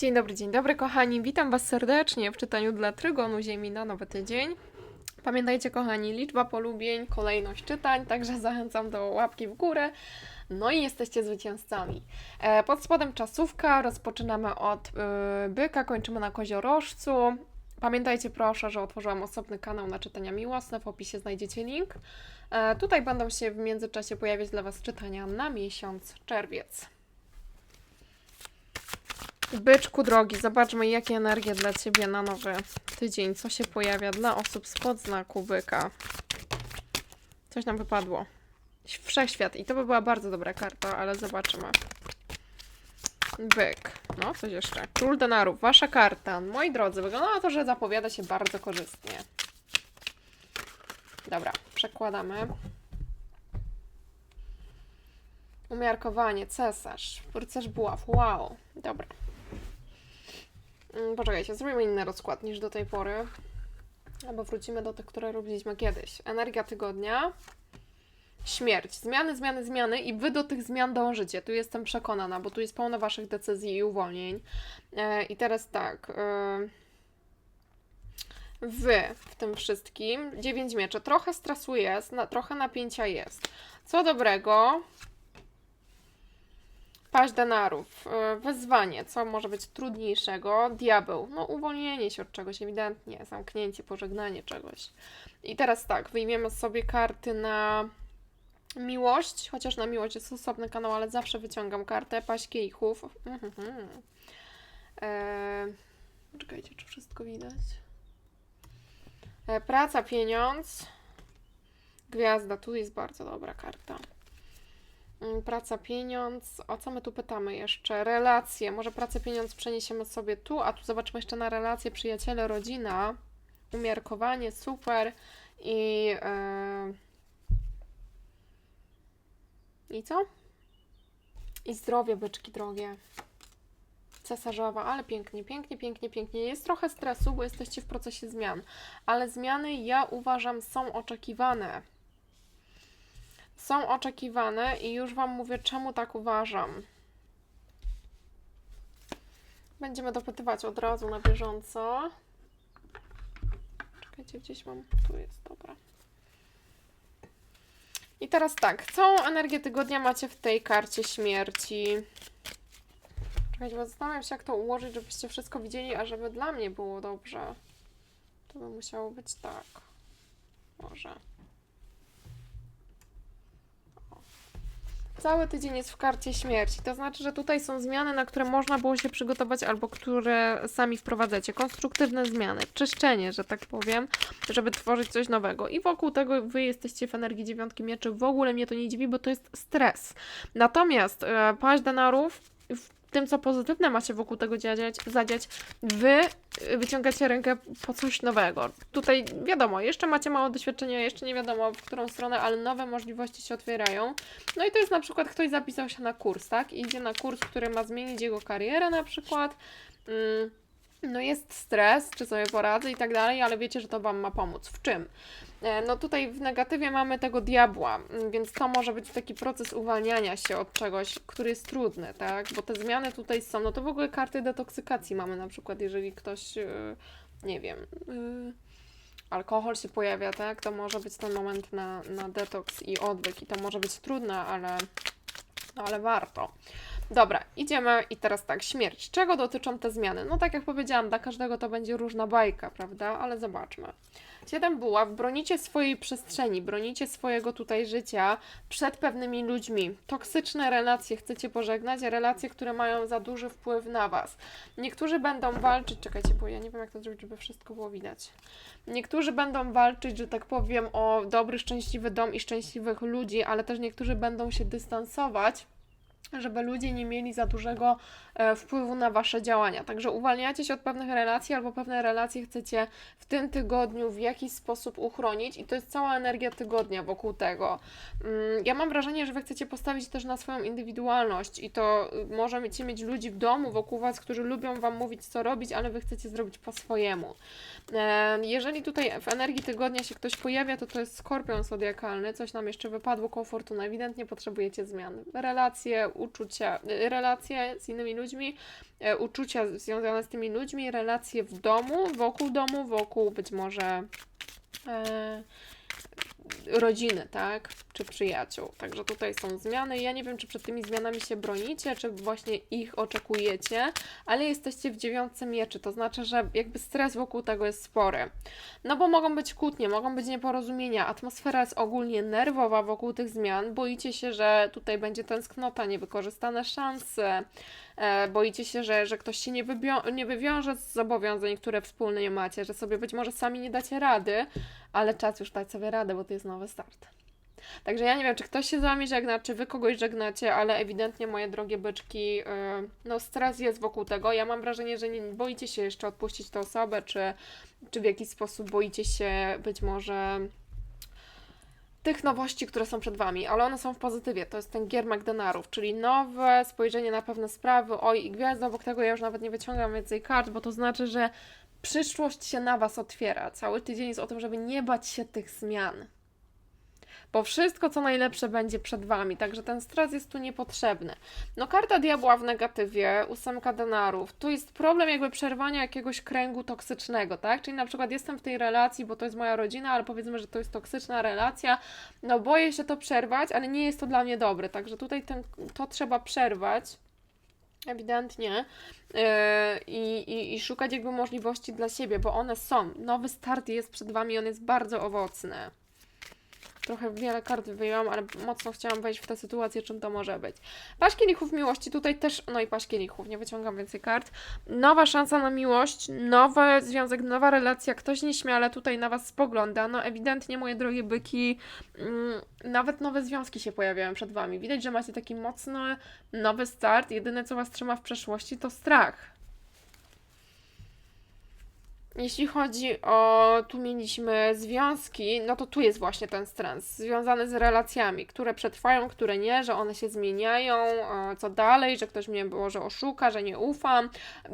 Dzień dobry, dzień dobry kochani. Witam Was serdecznie w czytaniu dla Trygonu Ziemi na nowy tydzień. Pamiętajcie kochani, liczba polubień, kolejność czytań, także zachęcam do łapki w górę. No i jesteście zwycięzcami. E, pod spodem czasówka, rozpoczynamy od y, byka, kończymy na koziorożcu. Pamiętajcie proszę, że otworzyłam osobny kanał na czytania miłosne, w opisie znajdziecie link. E, tutaj będą się w międzyczasie pojawiać dla Was czytania na miesiąc czerwiec. Byczku drogi, zobaczmy jakie energie dla Ciebie na nowy tydzień. Co się pojawia dla osób spod znaku byka. Coś nam wypadło. Wszechświat. I to by była bardzo dobra karta, ale zobaczymy. Byk. No, coś jeszcze. Król denarów. Wasza karta. Moi drodzy, wygląda na to, że zapowiada się bardzo korzystnie. Dobra, przekładamy. Umiarkowanie, cesarz, rycerz buław, wow, dobra. Mm, Poczekajcie, zrobimy inny rozkład niż do tej pory. Albo wrócimy do tych, które robiliśmy kiedyś. Energia tygodnia. Śmierć. Zmiany, zmiany, zmiany i wy do tych zmian dążycie. Tu jestem przekonana, bo tu jest pełno waszych decyzji i uwolnień. E, I teraz tak. E, wy w tym wszystkim. Dziewięć mieczy. Trochę stresu jest, trochę napięcia jest. Co dobrego, Paść denarów, e, wezwanie, co może być trudniejszego? Diabeł, no uwolnienie się od czegoś ewidentnie, zamknięcie, pożegnanie czegoś. I teraz tak, wyjmiemy sobie karty na miłość, chociaż na miłość jest osobny kanał, ale zawsze wyciągam kartę, paść kielichów. Mhm. Eee, czekajcie, czy wszystko widać? E, praca, pieniądz, gwiazda, tu jest bardzo dobra karta. Mm, Praca, pieniądz. O co my tu pytamy jeszcze? Relacje. Może pracę, pieniądz przeniesiemy sobie tu, a tu zobaczmy jeszcze na relacje, przyjaciele, rodzina. Umiarkowanie, super. I. Yy... I co? I zdrowie, byczki drogie. Cesarzowa, ale pięknie, pięknie, pięknie, pięknie. Jest trochę stresu, bo jesteście w procesie zmian, ale zmiany ja uważam są oczekiwane są oczekiwane i już Wam mówię, czemu tak uważam. Będziemy dopytywać od razu na bieżąco. Czekajcie, gdzieś mam. Tu jest, dobra. I teraz tak, całą energię tygodnia macie w tej karcie śmierci. Czekajcie, bo zastanawiam się, jak to ułożyć, żebyście wszystko widzieli, a żeby dla mnie było dobrze. To by musiało być tak. Może. Cały tydzień jest w karcie śmierci. To znaczy, że tutaj są zmiany, na które można było się przygotować albo które sami wprowadzacie. Konstruktywne zmiany, czyszczenie, że tak powiem, żeby tworzyć coś nowego. I wokół tego wy jesteście w energii dziewiątki mieczy. W ogóle mnie to nie dziwi, bo to jest stres. Natomiast e, paść denarów tym, co pozytywne ma się wokół tego dziać, zadziać, wy y, wyciągacie rękę po coś nowego. Tutaj wiadomo, jeszcze macie mało doświadczenia, jeszcze nie wiadomo w którą stronę, ale nowe możliwości się otwierają. No i to jest na przykład ktoś zapisał się na kurs, tak? I idzie na kurs, który ma zmienić jego karierę na przykład. Mm. No jest stres, czy sobie poradzę i tak dalej, ale wiecie, że to Wam ma pomóc. W czym? E, No tutaj w negatywie mamy tego diabła, mm, więc to może być taki proces uwalniania się od czegoś, który jest trudny, tak? Bo te zmiany tutaj są, no to w ogóle karty detoksykacji mamy na przykład, jeżeli ktoś, e, nie wiem, e, alkohol się pojawia, tak? To może być ten moment na, na detoks i odwyk i to może być trudne, ale, no ale warto. Dobra, idziemy i teraz tak, śmierć. Czego dotyczą te zmiany? No tak jak powiedziałam, dla każdego to będzie różna bajka, prawda? Ale zobaczmy. Siedem buław, bronicie swojej przestrzeni, bronicie swojego tutaj życia przed pewnymi ludźmi. Toksyczne relacje chcecie pożegnać, relacje, które mają za duży wpływ na Was. Niektórzy będą walczyć, czekajcie, bo ja nie wiem jak to zrobić, żeby wszystko było widać. Niektórzy będą walczyć, że tak powiem, o dobry, szczęśliwy dom i szczęśliwych ludzi, ale też niektórzy będą się dystansować żeby ludzie nie mieli za dużego e, wpływu na wasze działania. Także uwalniacie się od pewnych relacji, albo pewne relacje chcecie w tym tygodniu w jakiś sposób uchronić, i to jest cała energia tygodnia wokół tego. Mm, Ja mam wrażenie, że wy chcecie postawić też na swoją indywidualność, i to y, możecie mieć ludzi w domu wokół was, którzy lubią wam mówić, co robić, ale wy chcecie zrobić po swojemu. E, Jeżeli tutaj w energii tygodnia się ktoś pojawia, to to jest skorpion zodiakalny, coś nam jeszcze wypadło, koło fortuny. Ewidentnie potrzebujecie zmian. Relacje, uczucia, y, relacje z innymi ludźmi, e, uczucia związane z tymi ludźmi, relacje w domu, wokół domu, wokół być może e, rodziny, tak? Czy przyjaciół. Także tutaj są zmiany. Ja nie wiem, czy przed tymi zmianami się bronicie, czy właśnie ich oczekujecie, ale jesteście w dziewiątce mieczy. To znaczy, że jakby stres wokół tego jest spory. No bo mogą być kłótnie, mogą być nieporozumienia. Atmosfera jest ogólnie nerwowa wokół tych zmian. Boicie się, że tutaj będzie tęsknota, niewykorzystane szanse. E, boicie się, że, że ktoś się nie, wybio- nie wywiąże z zobowiązań, które wspólnie macie, że sobie być może sami nie dacie rady, ale czas już dać sobie radę, bo to jest nowy start. Także ja nie wiem, czy ktoś się z Wami żegna, czy Wy kogoś żegnacie, ale ewidentnie, moje drogie byczki, yy, no stres jest wokół tego. Ja mam wrażenie, że nie boicie się jeszcze odpuścić tę osobę, czy, czy w jakiś sposób boicie się być może tych nowości, które są przed Wami, ale one są w pozytywie. To jest ten gier McDonaldów, czyli nowe spojrzenie na pewne sprawy. Oj, i gwiazda, obok tego ja już nawet nie wyciągam więcej kart, bo to znaczy, że przyszłość się na Was otwiera. Cały tydzień jest o tym, żeby nie bać się tych zmian. Bo wszystko, co najlepsze, będzie przed Wami, także ten stres jest tu niepotrzebny. No, karta diabła w negatywie, ósemka denarów. Tu jest problem jakby przerwania jakiegoś kręgu toksycznego, tak? Czyli na przykład jestem w tej relacji, bo to jest moja rodzina, ale powiedzmy, że to jest toksyczna relacja. No, boję się to przerwać, ale nie jest to dla mnie dobre, także tutaj ten, to trzeba przerwać ewidentnie yy, i, i, i szukać jakby możliwości dla siebie, bo one są. Nowy start jest przed Wami, on jest bardzo owocny. Trochę wiele kart wyjęłam, ale mocno chciałam wejść w tę sytuację, czym to może być. Paść kielichów miłości, tutaj też, no i paść kielichów, nie wyciągam więcej kart. Nowa szansa na miłość, nowy związek, nowa relacja, ktoś nieśmiale tutaj na Was spogląda. No ewidentnie, moje drogie byki, mm, nawet nowe związki się pojawiają przed Wami. Widać, że macie taki mocny, nowy start. Jedyne, co Was trzyma w przeszłości, to strach. Jeśli chodzi o, tu mieliśmy związki, no to tu jest właśnie ten stres związany z relacjami, które przetrwają, które nie, że one się zmieniają, e, co dalej, że ktoś mnie może oszuka, że nie ufam.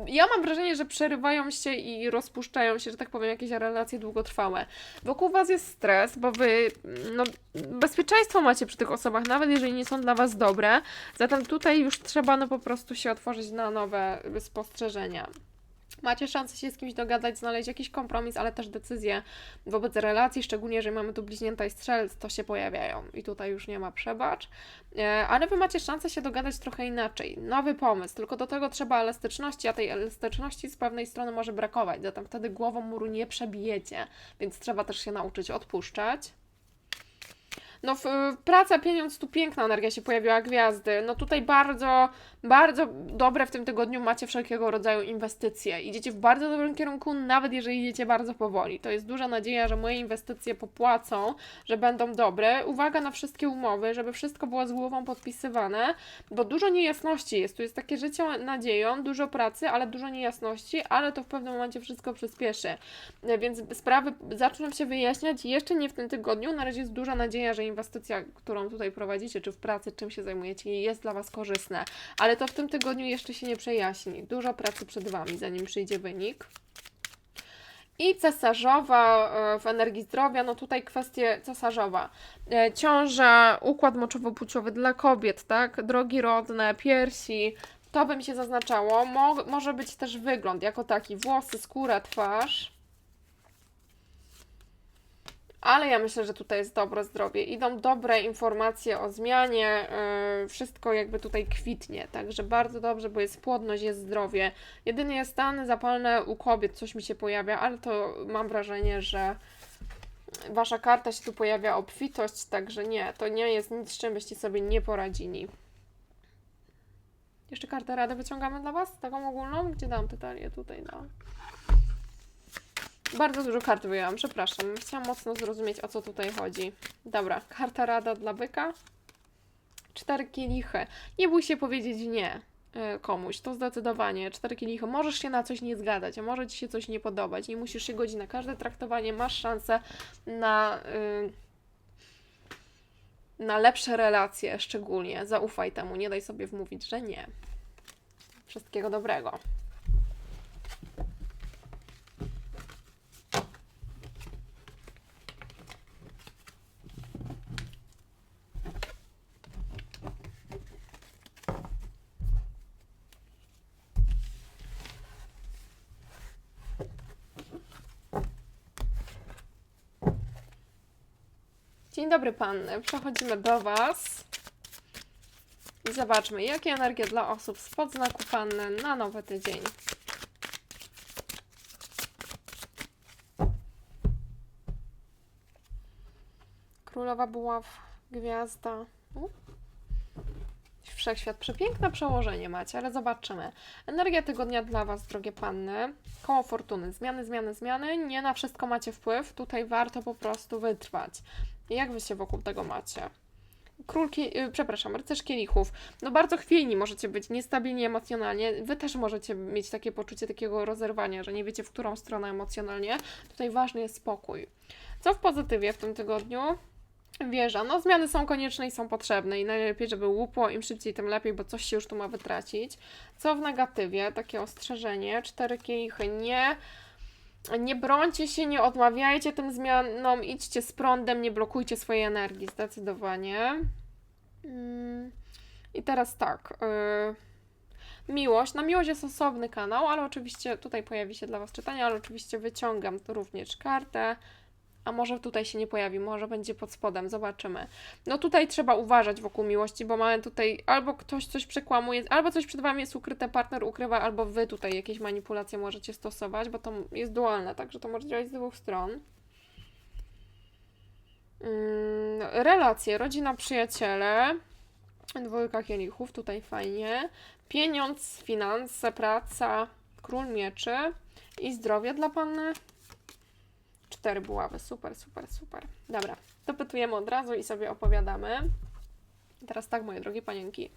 Ja mam wrażenie, że przerywają się i rozpuszczają się, że tak powiem, jakieś relacje długotrwałe. Wokół Was jest stres, bo Wy, no, bezpieczeństwo macie przy tych osobach, nawet jeżeli nie są dla Was dobre, zatem tutaj już trzeba no po prostu się otworzyć na nowe spostrzeżenia. Macie szansę się z kimś dogadać, znaleźć jakiś kompromis, ale też decyzje wobec relacji, szczególnie jeżeli mamy tu bliźnięta i strzelc, to się pojawiają i tutaj już nie ma przebacz. E, ale Wy macie szansę się dogadać trochę inaczej. Nowy pomysł, tylko do tego trzeba elastyczności, a tej elastyczności z pewnej strony może brakować, zatem wtedy głową muru nie przebijecie, więc trzeba też się nauczyć odpuszczać. No, w, praca, pieniądz, tu piękna energia się pojawiła, gwiazdy. No tutaj bardzo, bardzo dobre w tym tygodniu macie wszelkiego rodzaju inwestycje. Idziecie w bardzo dobrym kierunku, nawet jeżeli idziecie bardzo powoli. To jest duża nadzieja, że moje inwestycje popłacą, że będą dobre. Uwaga na wszystkie umowy, żeby wszystko było z głową podpisywane, bo dużo niejasności jest. Tu jest takie życie nadzieją, dużo pracy, ale dużo niejasności, ale to w pewnym momencie wszystko przyspieszy. Więc sprawy zaczną się wyjaśniać jeszcze nie w tym tygodniu. Na razie jest duża nadzieja, że inwestycja, którą tutaj prowadzicie, czy w pracy, czym się zajmujecie, jest dla Was korzystne, ale to w tym tygodniu jeszcze się nie przejaśni. Dużo pracy przed Wami, zanim przyjdzie wynik. I cesarzowa e, w energii zdrowia, no tutaj kwestie cesarzowa. E, ciąża, układ moczowo-płciowy dla kobiet, tak? Drogi rodne, piersi, to by mi się zaznaczało. Mo może być też wygląd jako taki, włosy, skóra, twarz. Ale ja myślę, że tutaj jest dobre zdrowie. Idą dobre informacje o zmianie, yy, wszystko jakby tutaj kwitnie, także bardzo dobrze, bo jest płodność, jest zdrowie. Jedynie stany zapalne u kobiet, coś mi się pojawia, ale to mam wrażenie, że wasza karta się tu pojawia obfitość, także nie, to nie jest nic, z czym byście sobie nie poradzili. Jeszcze kartę radę wyciągamy dla Was, taką ogólną? Gdzie dam tytalię? Tutaj dam. Bardzo dużo kart wyjęłam, przepraszam. Chciałam mocno zrozumieć, o co tutaj chodzi. Dobra, karta rada dla byka. Cztery kielichy. Nie bój się powiedzieć nie y, komuś, to zdecydowanie. Cztery kielichy. Możesz się na coś nie zgadzać, a może Ci się coś nie podobać. Nie musisz się godzić na każde traktowanie. Masz szansę na... Y, na lepsze relacje szczególnie. Zaufaj temu, nie daj sobie wmówić, że nie. Wszystkiego dobrego. Dzień dobry panny, przechodzimy do Was. I zobaczmy, jakie energie dla osób spod znaku panny na nowy tydzień. Królowa buław, gwiazda. U. Wszechświat, przepiękne przełożenie macie, ale zobaczymy. Energia tygodnia dla Was, drogie panny. Koło fortuny. Zmiany, zmiany, zmiany. Nie na wszystko macie wpływ. Tutaj warto po prostu wytrwać. Jak Wy się wokół tego macie? Król, y, przepraszam, rycerz kielichów. No bardzo chwiejni możecie być, niestabilni emocjonalnie. Wy też możecie mieć takie poczucie takiego rozerwania, że nie wiecie w którą stronę emocjonalnie. Tutaj ważny jest spokój. Co w pozytywie w tym tygodniu? Wieża. No zmiany są konieczne i są potrzebne i najlepiej, żeby łupło, im szybciej, tym lepiej, bo coś się już tu ma wytracić. Co w negatywie? Takie ostrzeżenie. Cztery kielichy. Nie, nie brońcie się, nie odmawiajcie tym zmianom, idźcie z prądem, nie blokujcie swojej energii, zdecydowanie. Mm, I teraz tak. y, Miłość. Na miłość jest osobny kanał, ale oczywiście tutaj pojawi się dla Was czytanie, ale oczywiście wyciągam również kartę. A może tutaj się nie pojawi, może będzie pod spodem, zobaczymy. No tutaj trzeba uważać wokół miłości, bo mamy tutaj albo ktoś coś przekłamuje, albo coś przed Wami jest ukryte, partner ukrywa, albo Wy tutaj jakieś manipulacje możecie stosować, bo to jest dualne, także to może działać z dwóch stron. Mm, relacje, rodzina, przyjaciele, dwójka kielichów, tutaj fajnie. Pieniądz, finanse, praca, król mieczy i zdrowie dla Panny. Cztery buławy, super, super, super. Dobra, dopytujemy od razu i sobie opowiadamy. Teraz tak, moje drogie panienki.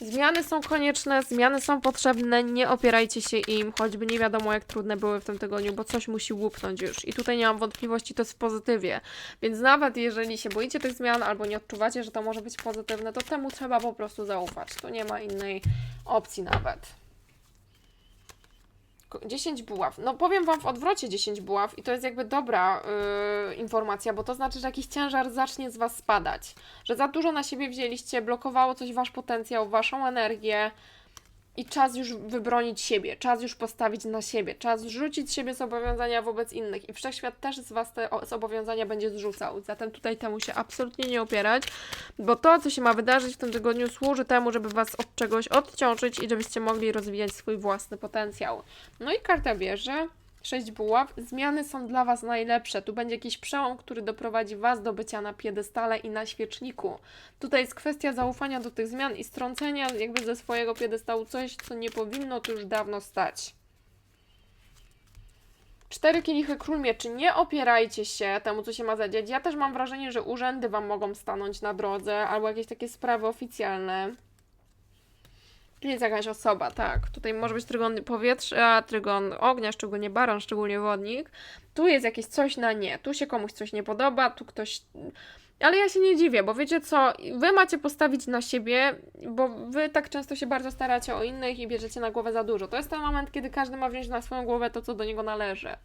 Zmiany są konieczne, zmiany są potrzebne, nie opierajcie się im, choćby nie wiadomo jak trudne były w tym tygodniu, bo coś musi łupnąć już. I tutaj nie mam wątpliwości, to jest w pozytywie. Więc nawet jeżeli się boicie tych zmian albo nie odczuwacie, że to może być pozytywne, to temu trzeba po prostu zaufać. Tu nie ma innej opcji nawet. Ko- 10 buław. No powiem Wam w odwrocie 10 buław i to jest jakby dobra yy, informacja, bo to znaczy, że jakiś ciężar zacznie z Was spadać. Że za dużo na siebie wzięliście, blokowało coś Wasz potencjał, Waszą energię i czas już wybronić siebie, czas już postawić na siebie, czas zrzucić z siebie zobowiązania wobec innych i Wszechświat też z Was te zobowiązania będzie zrzucał. Zatem tutaj temu się absolutnie nie opierać, bo to, co się ma wydarzyć w tym tygodniu, służy temu, żeby Was od czegoś odciążyć i żebyście mogli rozwijać swój własny potencjał. No i karta bierze. Sześć buław. Zmiany są dla Was najlepsze. Tu będzie jakiś przełom, który doprowadzi Was do bycia na piedestale i na świeczniku. Tutaj jest kwestia zaufania do tych zmian i strącenia jakby ze swojego piedestału coś, co nie powinno tu już dawno stać. Cztery kielichy król mieczy. Nie opierajcie się temu, co się ma zadziać. Ja też mam wrażenie, że urzędy Wam mogą stanąć na drodze albo jakieś takie sprawy oficjalne. Jest jakaś osoba, tak. Tutaj może być trygon powietrza, trygon ognia, szczególnie baran, szczególnie wodnik. Tu jest jakieś coś na nie. Tu się komuś coś nie podoba, tu ktoś. Ale ja się nie dziwię, bo wiecie co, wy macie postawić na siebie, bo wy tak często się bardzo staracie o innych i bierzecie na głowę za dużo. To jest ten moment, kiedy każdy ma wziąć na swoją głowę to, co do niego należy.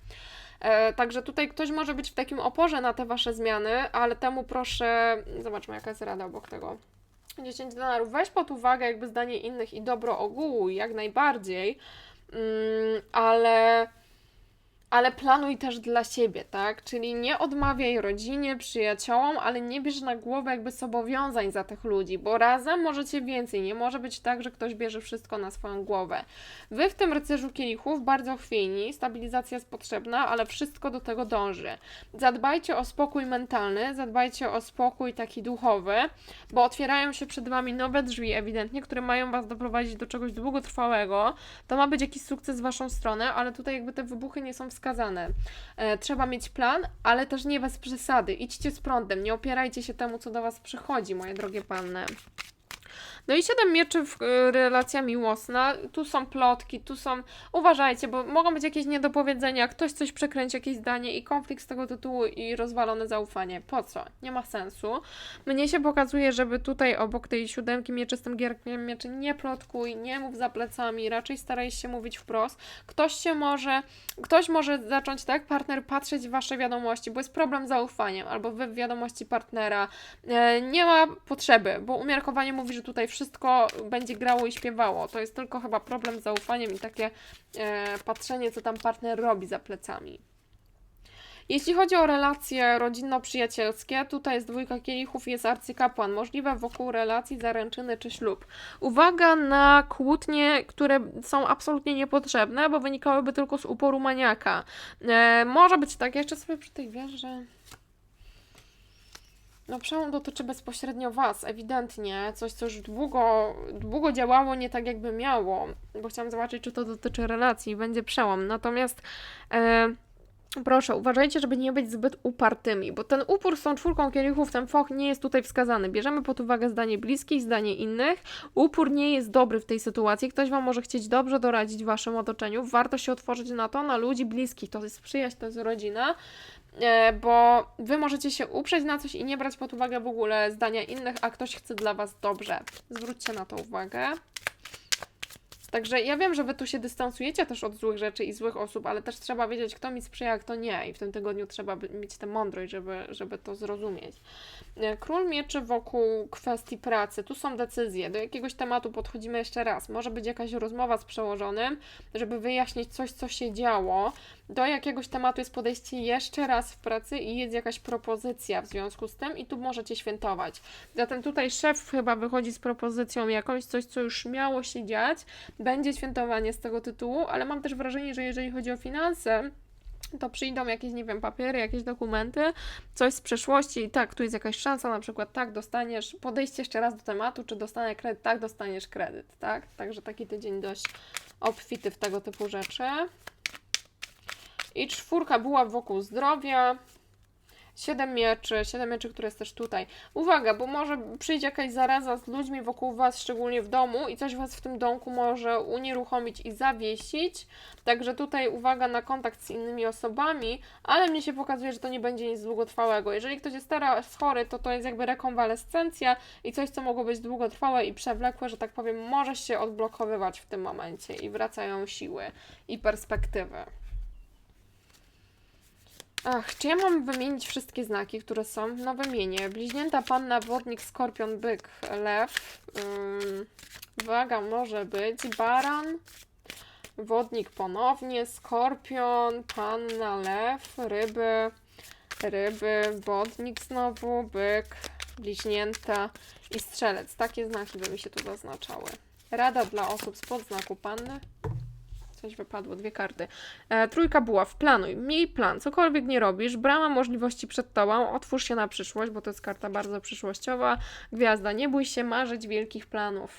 E, także tutaj ktoś może być w takim oporze na te wasze zmiany, ale temu proszę. Zobaczmy, jaka jest rada obok tego. 10 dolarów. Weź pod uwagę jakby zdanie innych i dobro ogółu, jak najbardziej, mm, ale, ale planuj też dla siebie, tak? Czyli nie odmawiaj rodzinie, przyjaciołom, ale nie bierz na głowę jakby zobowiązań za tych ludzi, bo razem możecie więcej. Nie może być tak, że ktoś bierze wszystko na swoją głowę. Wy w tym rycerzu kielichów bardzo chwiejni, stabilizacja jest potrzebna, ale wszystko do tego dąży. Zadbajcie o spokój mentalny, zadbajcie o spokój taki duchowy, bo otwierają się przed Wami nowe drzwi, ewidentnie, które mają Was doprowadzić do czegoś długotrwałego. To ma być jakiś sukces z Waszą stronę, ale tutaj jakby te wybuchy nie są wskazane. E, trzeba mieć plan, ale też nie bez przesady. Idźcie z prądem, nie opierajcie się temu, co do Was przychodzi, moje drogie panny. No i siedem mieczy w y, relacja miłosna. Tu są plotki, tu są. Uważajcie, bo mogą być jakieś niedopowiedzenia, ktoś coś przekręci, jakieś zdanie i konflikt z tego tytułu i rozwalone zaufanie. Po co? Nie ma sensu. Mnie się pokazuje, żeby tutaj obok tej siódemki mieczy z tym gierkiem mieczy nie plotkuj, nie mów za plecami, raczej staraj się mówić wprost. Ktoś się może, ktoś może zacząć, tak, partner patrzeć w wasze wiadomości, bo jest problem z zaufaniem, albo wy w wiadomości partnera. E, nie ma potrzeby, bo umiarkowanie mówi, że tutaj wszystko będzie grało i śpiewało. To jest tylko chyba problem z zaufaniem i takie e, patrzenie, co tam partner robi za plecami. Jeśli chodzi o relacje rodzinno-przyjacielskie, tutaj jest dwójka kielichów jest arcykapłan. Możliwe wokół relacji zaręczyny czy ślub. Uwaga na kłótnie, które są absolutnie niepotrzebne, bo wynikałyby tylko z uporu maniaka. E, może być tak, jeszcze sobie przy tej wieży... No przełom dotyczy bezpośrednio Was, ewidentnie. Coś, co już długo, długo działało nie tak, jakby miało. Bo chciałam zobaczyć, czy to dotyczy relacji. Będzie przełom. Natomiast... E, Proszę, uważajcie, żeby nie być zbyt upartymi, bo ten upór z tą czwórką kielichów, ten foch nie jest tutaj wskazany. Bierzemy pod uwagę zdanie bliskich, zdanie innych. Upór nie jest dobry w tej sytuacji. Ktoś Wam może chcieć dobrze doradzić w Waszym otoczeniu. Warto się otworzyć na to, na ludzi bliskich. To jest przyjaźń, to jest rodzina, bo Wy możecie się uprzeć na coś i nie brać pod uwagę w ogóle zdania innych, a ktoś chce dla Was dobrze. Zwróćcie na to uwagę. Także ja wiem, że wy tu się dystansujecie też od złych rzeczy i złych osób, ale też trzeba wiedzieć, kto mi sprzyja, a kto nie. I w tym tygodniu trzeba mieć tę mądrość, żeby, żeby to zrozumieć. E, Król mieczy wokół kwestii pracy. Tu są decyzje. Do jakiegoś tematu podchodzimy jeszcze raz. Może być jakaś rozmowa z przełożonym, żeby wyjaśnić coś, co się działo. Do jakiegoś tematu jest podejście jeszcze raz w pracy i jest jakaś propozycja w związku z tym i tu możecie świętować. Zatem tutaj szef chyba wychodzi z propozycją jakąś, coś, co już miało się dziać. Będzie świętowanie z tego tytułu, ale mam też wrażenie, że jeżeli chodzi o finanse, to przyjdą jakieś, nie wiem, papiery, jakieś dokumenty, coś z przeszłości i tak, tu jest jakaś szansa, na przykład tak, dostaniesz, podejście jeszcze raz do tematu, czy dostanę kredyt, tak, dostaniesz kredyt, tak? Także taki tydzień dość obfity w tego typu rzeczy. I czwórka była wokół zdrowia. Siedem mieczy, siedem mieczy, które jest też tutaj. Uwaga, bo może przyjdzie jakaś zaraza z ludźmi wokół Was, szczególnie w domu i coś Was w tym domku może unieruchomić i zawiesić. Także tutaj uwaga na kontakt z innymi osobami, ale mnie się pokazuje, że to nie będzie nic długotrwałego. Jeżeli ktoś jest teraz chory, to to jest jakby rekonwalescencja i coś, co mogło być długotrwałe i przewlekłe, że tak powiem, może się odblokowywać w tym momencie i wracają siły i perspektywy. Ach, czy ja mam wymienić wszystkie znaki, które są? No wymienię. Bliźnięta, panna, wodnik, skorpion, byk, lew. Ym, waga może być. Baran, wodnik ponownie, skorpion, panna, lew, ryby, ryby, wodnik znowu, byk, bliźnięta i strzelec. Takie znaki by mi się tu zaznaczały. Rada dla osób spod znaku panny. Coś wypadło, dwie karty. E, trójka była, planuj, miej plan, cokolwiek nie robisz, brama możliwości przed tobą, otwórz się na przyszłość, bo to jest karta bardzo przyszłościowa. Gwiazda, nie bój się marzyć wielkich planów.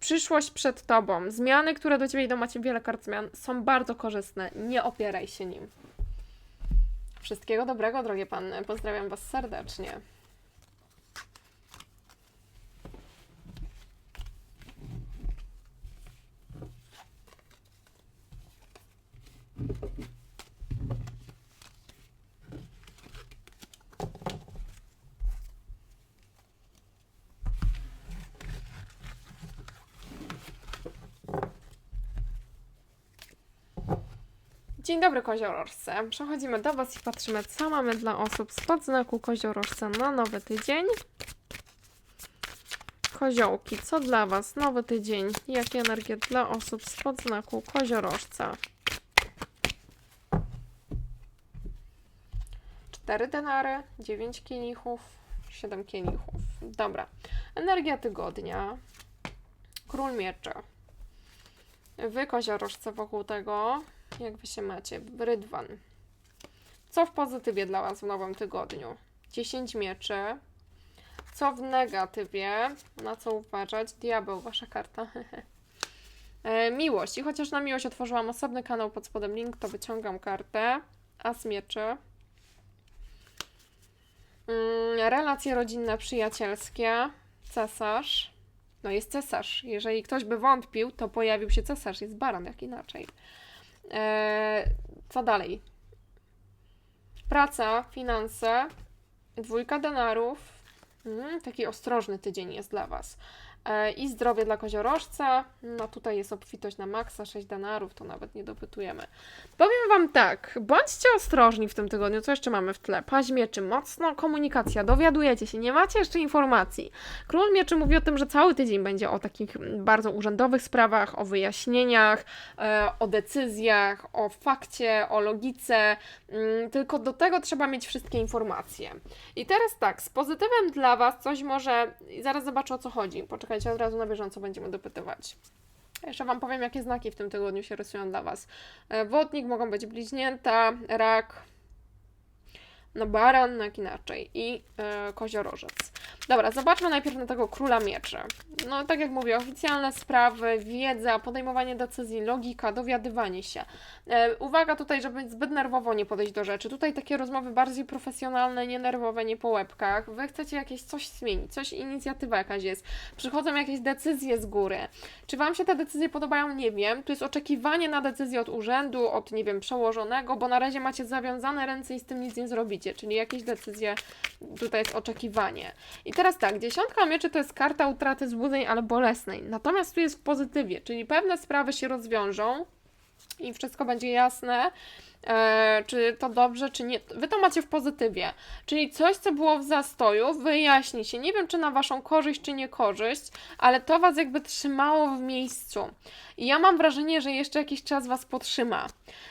Przyszłość przed tobą, zmiany, które do ciebie idą, macie wiele kart zmian, są bardzo korzystne, nie opieraj się nim. Wszystkiego dobrego, drogie panny, pozdrawiam was serdecznie. Dzień dobry, koziorożce. Przechodzimy do Was i patrzymy, co mamy dla osób spod znaku koziorożca na nowy tydzień. Koziołki, co dla Was nowy tydzień? Jakie energie dla osób spod znaku koziorożca? Cztery denary, dziewięć kielichów, siedem kielichów. Dobra. Energia tygodnia. Król mieczy. Wy, koziorożce, wokół tego. Jak wy się macie? Rydwan. Co w pozytywie dla was w nowym tygodniu? 10 mieczy. Co w negatywie? Na co uważać? Diabeł, wasza karta. E, miłość. I chociaż na miłość otworzyłam osobny kanał pod spodem link, to wyciągam kartę. As mieczy. Mm, relacje rodzinne, przyjacielskie. Cesarz. No jest cesarz. Jeżeli ktoś by wątpił, to pojawił się cesarz. Jest baran, jak inaczej. Eee, co dalej? Praca, finanse, dwójka denarów. Mm, taki ostrożny tydzień jest dla Was. E, I zdrowie dla koziorożca. No tutaj jest obfitość na maksa, 6 denarów, to nawet nie dopytujemy. Powiem Wam tak, bądźcie ostrożni w tym tygodniu. Co jeszcze mamy w tle? Paź mieczy, mocno komunikacja, dowiadujecie się, nie macie jeszcze informacji. Król mieczy mówi o tym, że cały tydzień będzie o takich bardzo urzędowych sprawach, o wyjaśnieniach, e, o decyzjach, o fakcie, o logice. Mm, Tylko do tego trzeba mieć wszystkie informacje. I teraz tak, z pozytywem dla Was coś może. Zaraz zobaczę o co chodzi. Poczekajcie, od razu na bieżąco będziemy dopytywać. Jeszcze Wam powiem, jakie znaki w tym tygodniu się rysują dla Was. E, Wodnik mogą być bliźnięta, rak, no baran, jak inaczej i e, koziorożec. Dobra, zobaczmy najpierw na tego króla mieczy. No tak jak mówię, oficjalne sprawy, wiedza, podejmowanie decyzji, logika, dowiadywanie się. E, uwaga tutaj, żeby zbyt nerwowo nie podejść do rzeczy. Tutaj takie rozmowy bardziej profesjonalne, nie nerwowe, nie po łebkach. Wy chcecie jakieś coś zmienić, coś, inicjatywa jakaś jest. Przychodzą jakieś decyzje z góry. Czy Wam się te decyzje podobają? Nie wiem. Tu jest oczekiwanie na decyzję od urzędu, od, nie wiem, przełożonego, bo na razie macie zawiązane ręce i z tym nic nie zrobicie, czyli jakieś decyzje, tutaj jest oczekiwanie. I teraz tak, dziesiątka mieczy to jest karta utraty złudzeń, ale bolesnej. Natomiast tu jest w pozytywie, czyli pewne sprawy się rozwiążą i wszystko będzie jasne, e, czy to dobrze, czy nie. Wy to macie w pozytywie. Czyli coś, co było w zastoju, wyjaśni się. Nie wiem, czy na waszą korzyść, czy niekorzyść, ale to was jakby trzymało w miejscu. I ja mam wrażenie, że jeszcze jakiś czas was potrzyma.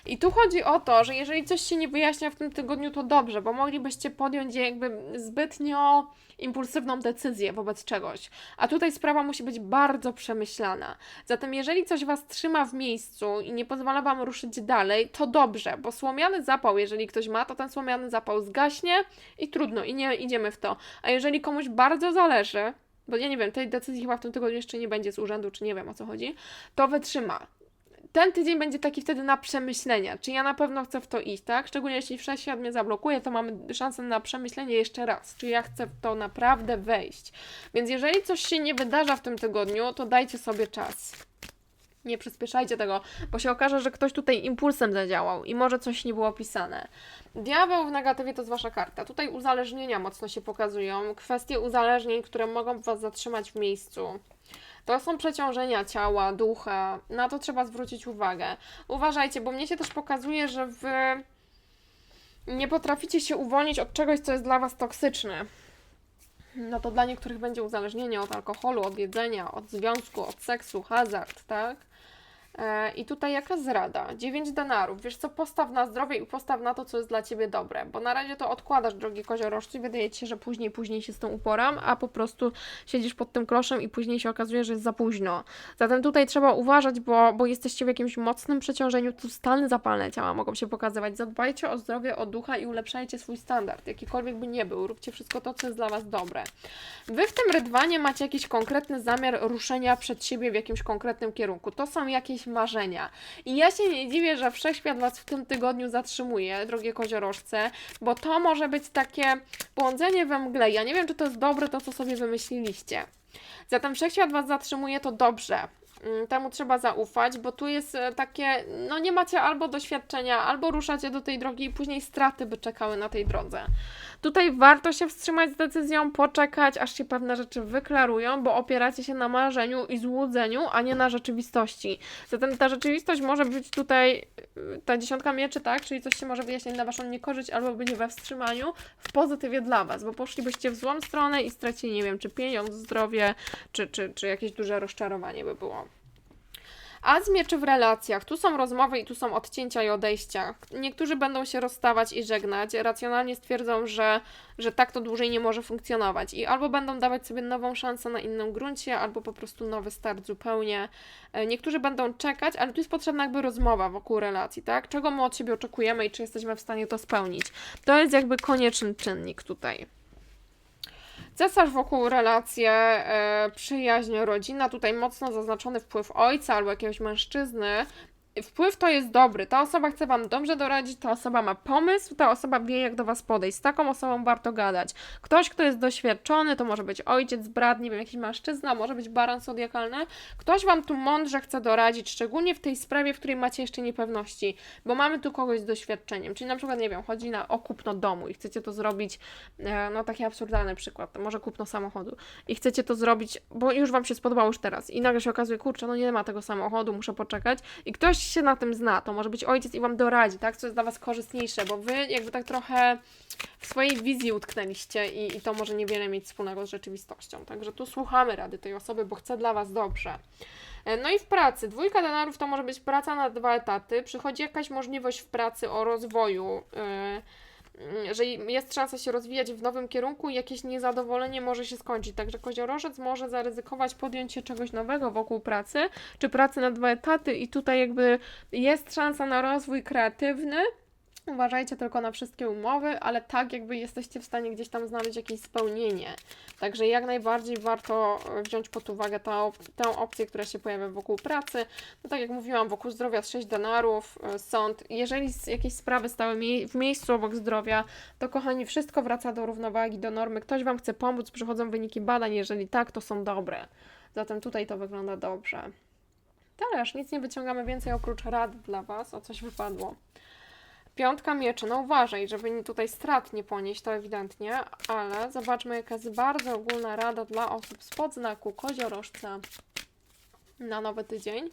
I tu chodzi o to, że jeżeli coś się nie wyjaśnia w tym tygodniu, to dobrze, bo moglibyście podjąć jakby zbytnio impulsywną decyzję wobec czegoś. A tutaj sprawa musi być bardzo przemyślana. Zatem, jeżeli coś Was trzyma w miejscu i nie pozwala Wam ruszyć dalej, to dobrze, bo słomiany zapał, jeżeli ktoś ma, to ten słomiany zapał zgaśnie i trudno, i nie idziemy w to. A jeżeli komuś bardzo zależy, bo ja nie wiem, tej decyzji chyba w tym tygodniu jeszcze nie będzie z urzędu, czy nie wiem o co chodzi, to wytrzyma ten tydzień będzie taki wtedy na przemyślenia, czy ja na pewno chcę w to iść, tak? Szczególnie jeśli wszechświat mnie zablokuje, to mamy szansę na przemyślenie jeszcze raz, czy ja chcę w to naprawdę wejść. Więc jeżeli coś się nie wydarza w tym tygodniu, to dajcie sobie czas. Nie przyspieszajcie tego, bo się okaże, że ktoś tutaj impulsem zadziałał i może coś nie było opisane. Diabeł w negatywie to jest wasza karta. Tutaj uzależnienia mocno się pokazują, kwestie uzależnień, które mogą was zatrzymać w miejscu. To są przeciążenia ciała, ducha. Na to trzeba zwrócić uwagę. Uważajcie, bo mnie się też pokazuje, że wy nie potraficie się uwolnić od czegoś, co jest dla was toksyczne. No to dla niektórych będzie uzależnienie od alkoholu, od jedzenia, od związku, od seksu, hazard, tak? E, I tutaj jaka zrada? 9 denarów. Wiesz co, postaw na zdrowie i postaw na to, co jest dla Ciebie dobre, bo na razie to odkładasz, drogi koziorożcu i wydaje Ci się, że później, później się z tym uporam, a po prostu siedzisz pod tym kloszem i później się okazuje, że jest za późno. Zatem tutaj trzeba uważać, bo, bo jesteście w jakimś mocnym przeciążeniu, tu stany zapalne ciała mogą się pokazywać. Zadbajcie o zdrowie, o ducha i ulepszajcie swój standard, jakikolwiek by nie był. Róbcie wszystko to, co jest dla Was dobre. Wy w tym rydwanie macie jakiś konkretny zamiar ruszenia przed siebie w jakimś konkretnym kierunku. To są jakieś marzenia. I ja się nie dziwię, że wszechświat Was w tym tygodniu zatrzymuje, drogie koziorożce, bo to może być takie błądzenie we mgle. Ja nie wiem, czy to jest dobre to, co sobie wymyśliliście. Zatem wszechświat Was zatrzymuje, to dobrze. Mm, Temu trzeba zaufać, bo tu jest e, takie, no nie macie albo doświadczenia, albo ruszacie do tej drogi i później straty by czekały na tej drodze. Tutaj warto się wstrzymać z decyzją, poczekać, aż się pewne rzeczy wyklarują, bo opieracie się na marzeniu i złudzeniu, a nie na rzeczywistości. Zatem ta rzeczywistość może być tutaj, y, ta dziesiątka mieczy, tak? Czyli coś się może wyjaśnić na waszą niekorzyść albo będzie we wstrzymaniu, w pozytywie dla was, bo poszlibyście w złą stronę i stracili, nie wiem, czy pieniądz, zdrowie, czy, czy, czy jakieś duże rozczarowanie by było. A z mieczy w relacjach. Tu są rozmowy i tu są odcięcia i odejścia. Niektórzy będą się rozstawać i żegnać. Racjonalnie stwierdzą, że, że tak to dłużej nie może funkcjonować. I albo będą dawać sobie nową szansę na innym gruncie, albo po prostu nowy start zupełnie. E, Niektórzy będą czekać, ale tu jest potrzebna jakby rozmowa wokół relacji, tak? Czego my od siebie oczekujemy i czy jesteśmy w stanie to spełnić. To jest jakby konieczny czynnik tutaj. Cesarz wokół relacje, e, przyjaźń, rodzina, tutaj mocno zaznaczony wpływ ojca albo jakiegoś mężczyzny. Wpływ to jest dobry. Ta osoba chce Wam dobrze doradzić, ta osoba ma pomysł, ta osoba wie, jak do Was podejść. Z taką osobą warto gadać. Ktoś, kto jest doświadczony, to może być ojciec, brat, nie wiem, jakiś mężczyzna, może być baran zodiakalny. Ktoś Wam tu mądrze chce doradzić, szczególnie w tej sprawie, w której macie jeszcze niepewności, bo mamy tu kogoś z doświadczeniem. Czyli na przykład, nie wiem, chodzi na o kupno domu i chcecie to zrobić, e, no taki absurdalny przykład, może kupno samochodu i chcecie to zrobić, bo już Wam się spodobało już teraz i nagle się okazuje, kurczę, no nie ma tego samochodu, muszę poczekać i ktoś się na tym zna, to może być ojciec i Wam doradzi, tak, co jest dla Was korzystniejsze, bo Wy jakby tak trochę w swojej wizji utknęliście i, i to może niewiele mieć wspólnego z rzeczywistością. Także tu słuchamy rady tej osoby, bo chce dla Was dobrze. E, No i w pracy. Dwójka denarów to może być praca na dwa etaty. Przychodzi jakaś możliwość w pracy o rozwoju. yy, że jest szansa się rozwijać w nowym kierunku i jakieś niezadowolenie może się skończyć. Także koziorożec może zaryzykować podjąć się czegoś nowego wokół pracy, czy pracy na dwa etaty i tutaj jakby jest szansa na rozwój kreatywny. Uważajcie tylko na wszystkie umowy, ale tak jakby jesteście w stanie gdzieś tam znaleźć jakieś spełnienie. Także jak najbardziej warto e, wziąć pod uwagę tę, tę opcję, która się pojawia wokół pracy. No tak jak mówiłam, wokół zdrowia 6 denarów, e, sąd. Jeżeli jakieś sprawy stały w miejscu obok zdrowia, to kochani, wszystko wraca do równowagi, do normy. Ktoś Wam chce pomóc, przychodzą wyniki badań, jeżeli tak, to są dobre. Zatem tutaj to wygląda dobrze. Talerz, nic nie wyciągamy więcej oprócz rad dla Was, o coś wypadło. Piątka mieczy, no uważaj, żeby ni- tutaj strat nie ponieść, to ewidentnie, ale zobaczmy jaka jest bardzo ogólna rada dla osób spod znaku koziorożca na nowy tydzień.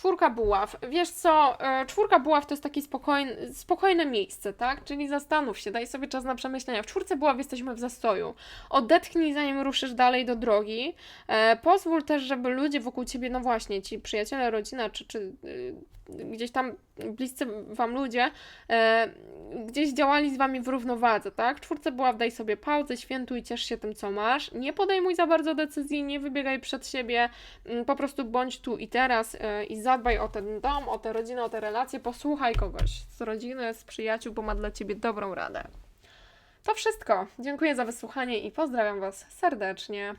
Czwórka buław. Wiesz co, e, czwórka buław to jest takie spokojne, spokojne miejsce, tak? Czyli zastanów się, daj sobie czas na przemyślenia. W czwórce buław jesteśmy w zastoju. Odetchnij zanim ruszysz dalej do drogi. E, pozwól też, żeby ludzie wokół ciebie, no właśnie, ci przyjaciele, rodzina, czy, czy y, gdzieś tam bliscy wam ludzie, e, gdzieś działali z wami w równowadze, tak? W czwórce buław daj sobie pauzę, świętuj, ciesz się tym, co masz. Nie podejmuj za bardzo decyzji, nie wybiegaj przed siebie, mm, po prostu bądź tu i teraz i zadbaj o ten dom, o tę rodzinę, o te relacje, posłuchaj kogoś z rodziny, z przyjaciół, bo ma dla ciebie dobrą radę. To wszystko. Dziękuję za wysłuchanie i pozdrawiam Was serdecznie.